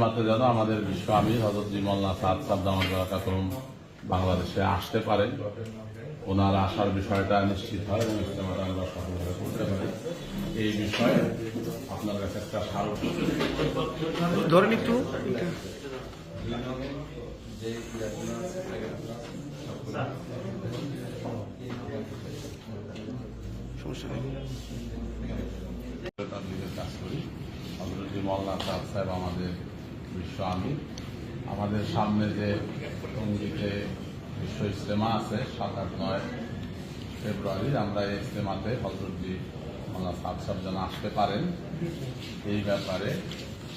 মাত্র যেন আমাদের বিশ্ব আমির হজরত জিমল্লা সাদ সাদ্দামান কাতরম বাংলাদেশে আসতে পারেন। ওনার আসার বিষয়টা নিশ্চিত হয় এবং ইস্তেমাটা আমরা সফলভাবে করতে পারি। এই বিষয়ে আপনার কাছে একটা স্মারক ধরেন একটু। সমস্যা নেই তার দিকে কাজ করি হজরত মল্লা সাদ সাহেব আমাদের বিশ্ব আমির। আমাদের সামনে যে টঙ্গিতে বিশ্ব ইস্তেমা আছে, সাত আট নয় ফেব্রুয়ারি, আমরা এই ইস্তেমাতে হজরতজি মোল্লা সাদ সাহেব যেন আসতে পারেন। এই ব্যাপারে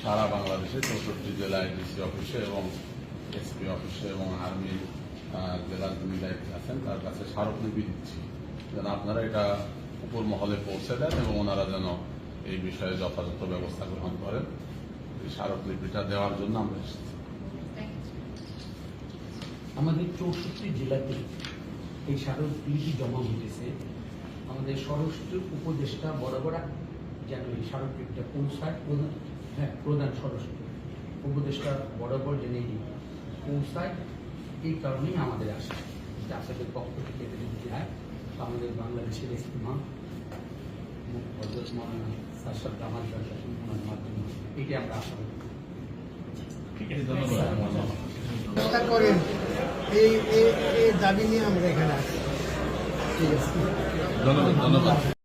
সারা বাংলাদেশে চৌষট্টি জেলায় ডিসি অফিসে এবং এসপি অফিসে এবং আর্মি জেলার যিনি দায়িত্বে আছেন, তার কাছে স্মারকলিপি দিচ্ছি। যেন আপনারা এটা উপর মহলে পৌঁছে দেন এবং ওনারা যেন এই বিষয়ে যথাযথ ব্যবস্থা গ্রহণ করেন। এই স্মারকলিপিটা দেওয়ার জন্য আমরা এসেছি। আমাদের চৌষট্টি জেলাতে এই স্মারকলিপি জমা হতেছে আমাদের স্বরাষ্ট্র উপদেষ্টা বরাবর যেন এই স্মারকলিপিটা পৌঁছায়। প্রধান হ্যাঁ প্রধান স্বরাষ্ট্র উপদেষ্টা বরাবর যেন এই পৌঁছায়। এই কারণেই আমাদের আশা। আপনাদের পক্ষ থেকে যদি আমাদের বাংলাদেশের ইস্তেমা হজরত মৌলানা সারসাদ আমার ওনার মাধ্যমে এটি আমরা আশা করি করেন এই দাবি নিয়ে আমরা এখানে আছি। ধন্যবাদ।